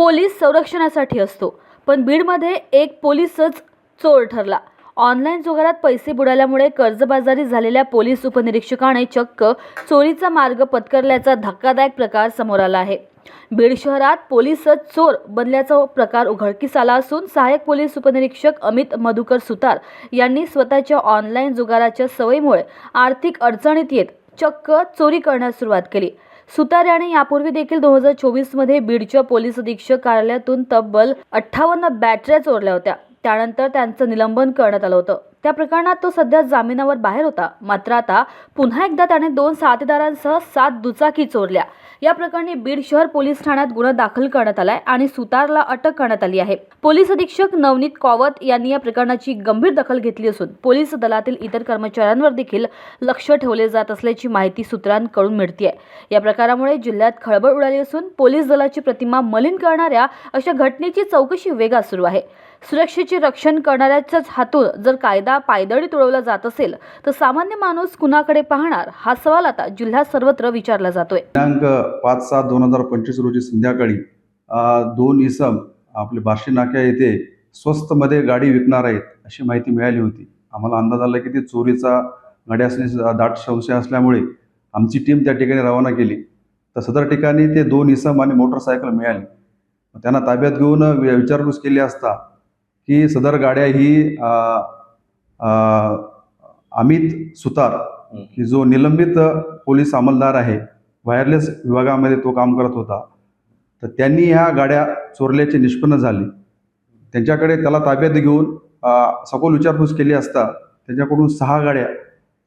Police संरक्षणासाठी असतो. पण बीडमध्ये एक पोलीसच चोर ठरला. ऑनलाईन जुगारात पैसे बुडाल्यामुळे कर्जबाजारी झालेल्या पोलीस उपनिरीक्षकाने चक्क चोरीचा मार्ग पत्करल्याचा धक्कादायक प्रकार समोर आला आहे. बीड शहरात पोलीसच चोर बनल्याचा प्रकार उघडकीस आला असून सहाय्यक पोलीस उपनिरीक्षक अमित मधुकर सुतार यांनी स्वतःच्या ऑनलाईन जुगाराच्या सवयीमुळे आर्थिक अडचणीत येत चक्क चोरी करण्यास सुरुवात केली. सुतार याने यापूर्वी देखील दोन हजार चोवीसमध्ये बीडच्या पोलीस अधीक्षक कार्यालयातून तब्बल अठ्ठावन्न बॅटऱ्या चोरल्या होत्या. त्यानंतर त्यांचं निलंबन करण्यात आलं होतं. त्या प्रकरणात तो सध्या जामिनावर बाहेर होता. मात्र आता पुन्हा एकदा त्याने दोन साथीदारांसह सात दुचाकी चोरल्या. या प्रकरणी बीड शहर पोलीस ठाण्यात गुन्हा दाखल करण्यात आलाय आणि सुतारला अटक करण्यात आली आहे. पोलीस अधीक्षक नवनीत कॉवत यांनी या प्रकरणाची गंभीर दखल घेतली असून पोलीस दलातील इतर कर्मचाऱ्यांवर देखील लक्ष ठेवले जात असल्याची माहिती सूत्रांकडून मिळते या प्रकारामुळे जिल्ह्यात खळबळ उडाली असून पोलीस दलाची प्रतिमा मलिन करणाऱ्या अशा घटनेची चौकशी वेगात सुरू आहे. सुरक्षेचे रक्षण करणाऱ्याच्याच हातून जर कायदा पायदळी तुळवला जात असेल तर सामान्य माणूस कुणाकडे पाहणार? हा सवाल आता जिल्ह्यात सर्वत्र विचारला जातोय. दिनांक पाच सात दोन हजार पंचवीस रोजी संध्याकाळी दोन इसम आपले बार्शी नाक्या येथे स्वस्तमध्ये गाडी विकणार आहेत अशी माहिती मिळाली होती. आम्हाला अंदाज आला की ती चोरीचा गाडी असण्याची दाट संशय असल्यामुळे आमची टीम त्या ठिकाणी रवाना केली. तर सदर ठिकाणी ते दोन इसम आणि मोटरसायकल मिळाली. त्यांना ताब्यात घेऊन विचारपूस केली असता की सदर गाड्या ही अमित सुतार की जो निलंबित पोलीस अंमलदार आहे वायरलेस विभागामध्ये तो काम करत होता. तर त्यांनी ह्या गाड्या चोरल्याचे निष्पन्न झाले. त्यांच्याकडे त्याला ताब्यात घेऊन सखोल विचारपूस केली असता त्यांच्याकडून सहा गाड्या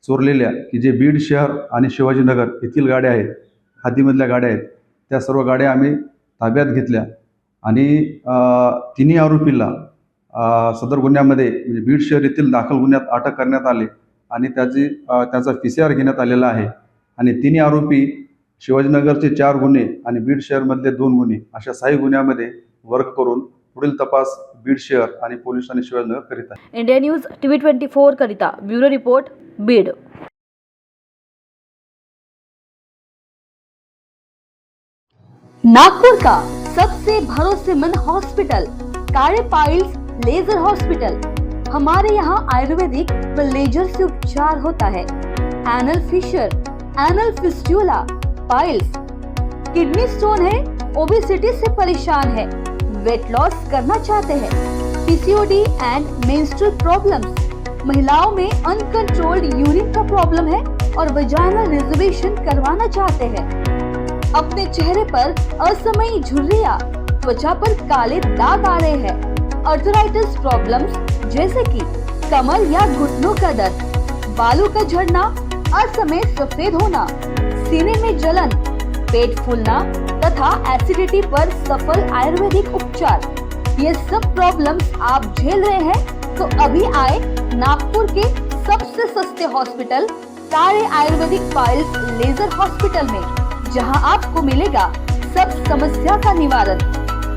चोरलेल्या की जे बीड शहर आणि शिवाजीनगर येथील गाड्या आहेत हद्दीमधल्या गाड्या आहेत त्या सर्व गाड्या आम्ही ताब्यात घेतल्या. आणि तिन्ही आरोपीला सदर गुन्ह्यामध्ये म्हणजे बीड शहर येथील दाखल गुन्ह्यात अटक करण्यात आले आणि त्याची त्याचा पी सी आर घेण्यात आलेला आहे. आणि तिन्ही आरोपी शिवाजीनगरचे चार गुन्हे आणि बीड शहरमधले दोन गुन्हे अशा सहा गुन्ह्यामध्ये वर्ग करून पुढील तपास बीड शहर आणि पोलीस आणि शिवाजीनगर करीत आहे India news TV twenty four करिता ब्युरो रिपोर्ट बीड. नागपुर का सबसे भरोसेमंद हॉस्पिटल काले पाइल्स लेजर हॉस्पिटल। हमारे यहाँ आयुर्वेदिक व लेजर से उपचार होता है। Anal fissure anal fistula piles kidney stone है ओबेसिटी से परेशान है। वेट लॉस करना चाहते हैं। पीसीओडी एंड मेंस्ट्रुअल प्रॉब्लम्स महिलाओं में अनकंट्रोल्ड यूरिन का प्रॉब्लम है और वजाइनल रिजर्वेशन करवाना चाहते हैं। अपने चेहरे पर असमयी झुर्रियाँ, त्वचा पर काले दाग आ रहे हैं। अर्थराइटिस प्रॉब्लम्स जैसे कि कमर या घुटनों का दर्द, बालों का झड़ना, असमय सफ़ेद होना, सीने में जलन, पेट फूलना तथा एसिडिटी पर सफल आयुर्वेदिक उपचार। ये सब प्रॉब्लम्स आप झेल रहे हैं तो अभी आए नागपुर के सबसे सस्ते हॉस्पिटल तारे आयुर्वेदिक पाइल्स लेजर हॉस्पिटल में, जहाँ आपको मिलेगा सब समस्या का निवारण।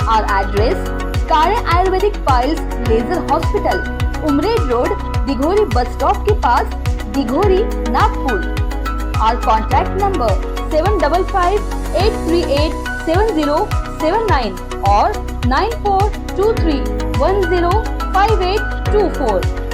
और address Kare Ayurvedic piles laser hospital Umred road Dighori bus stop के पास दिघोरी नागपुर और contact number seven double five eight three eight seven zero seven nine और nine four two three one zero five eight two four